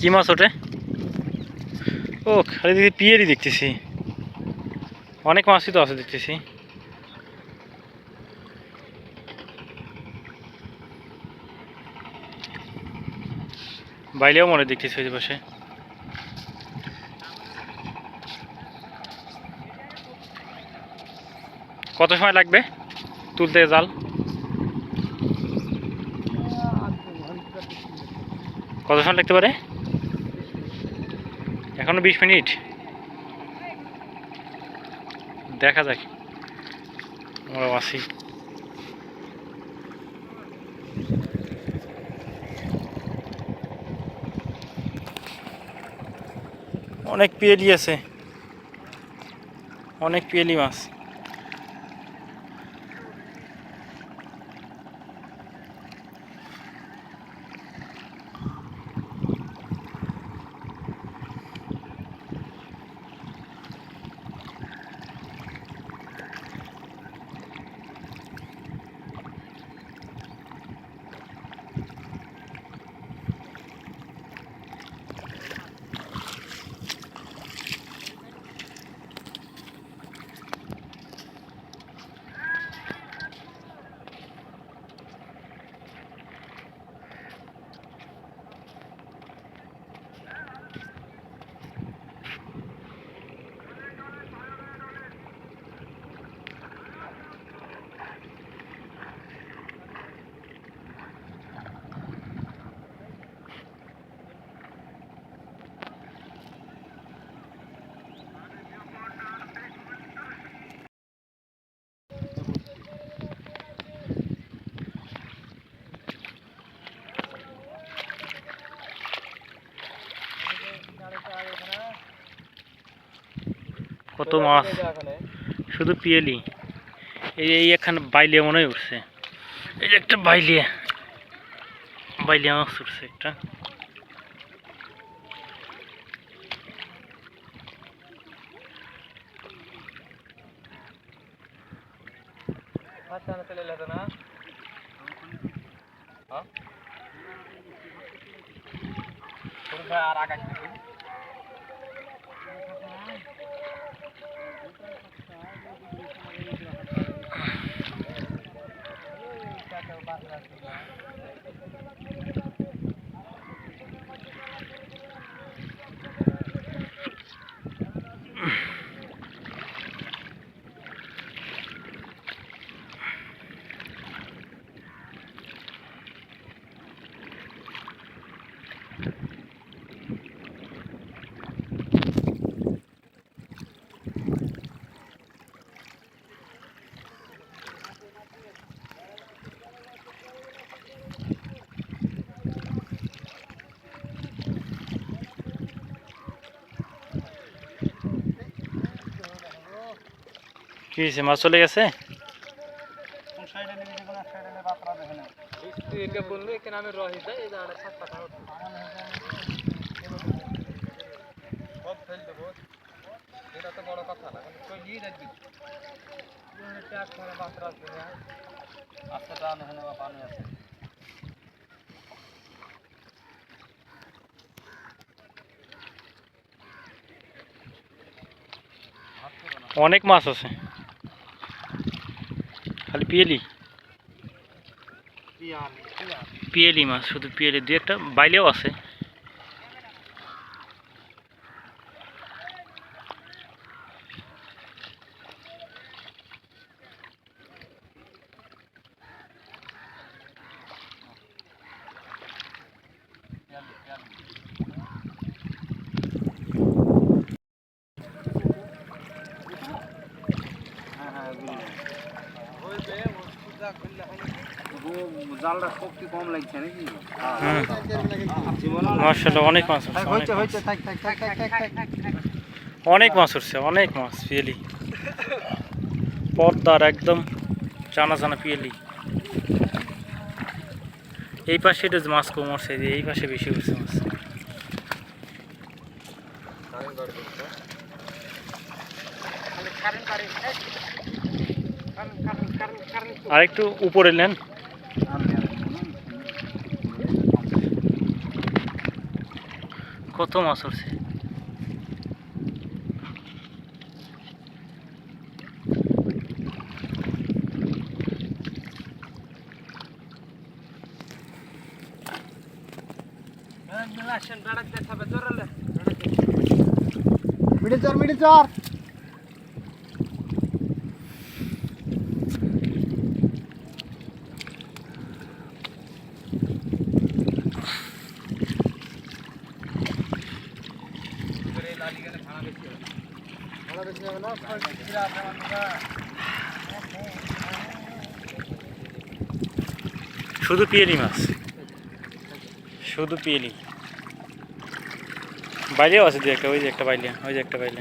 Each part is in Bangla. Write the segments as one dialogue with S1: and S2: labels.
S1: কি মাছ ওঠে? ও, খালি দিদি পিয়েরই দেখতেছি। অনেক মাছই তো আছে দেখতেছি। বাইলেও মনে দেখতেছি ওই পাশে। কত সময় লাগবে তুলতে জাল? কত সময় লাগতে পারে? এখনও বিশ মিনিট? দেখা যাক। আমরা আসি অনেক পিয়েলি আছে। অনেক পিয়েলি মাছ। কত মাছ শুধু পিয়েলি এই এই এখানে বাইলিয়া মনে হয় উঠছে। এই একটা বাইলিয়া বাইলিয়া মাছ উঠছে একটা। Pak Rasulullah. কি হয়েছে মাছ চলে গেছে? অনেক মাছ আছে। খালি পিয়েলি পিয়েলি মাছ শুধু পিয়েলি দু একটা বাইলেও আছে।
S2: জালটা শক্তি কম লাগছে নাকি?
S1: মার্শাল্লাহ অনেক মাছ
S2: থাক থাক থাক থাক থাক থাক থাক।
S1: অনেক মাছ উঠছে অনেক মাছ পিয়েলি পদ্মার একদম জানা জানা পিয়েলি এই পাশে এটা মাছ কম উঠছে এই পাশে বেশি উঠছে মাছ। আরেকটু উপরে নেন। কত মাছ উঠছে
S2: মিডিল চর মিডিল চর
S1: শুধু পিয়েলি মাছ। শুধু পিয়েলি। বাইলেও আছে দু একটা, ওই যে একটা বাইলে ওই যে একটা বাইলে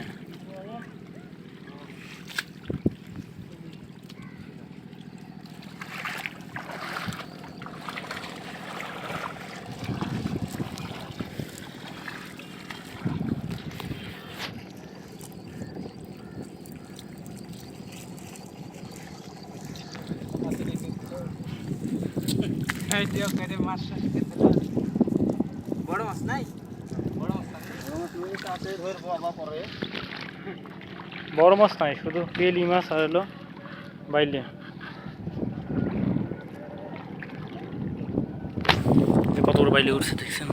S2: বড় মাছ নাই? বড় মাছ
S1: নাই। শুধু পিয়েলি মাছ আর হলো বাইলে। কত বড় বাইলে উঠছে দেখছেন?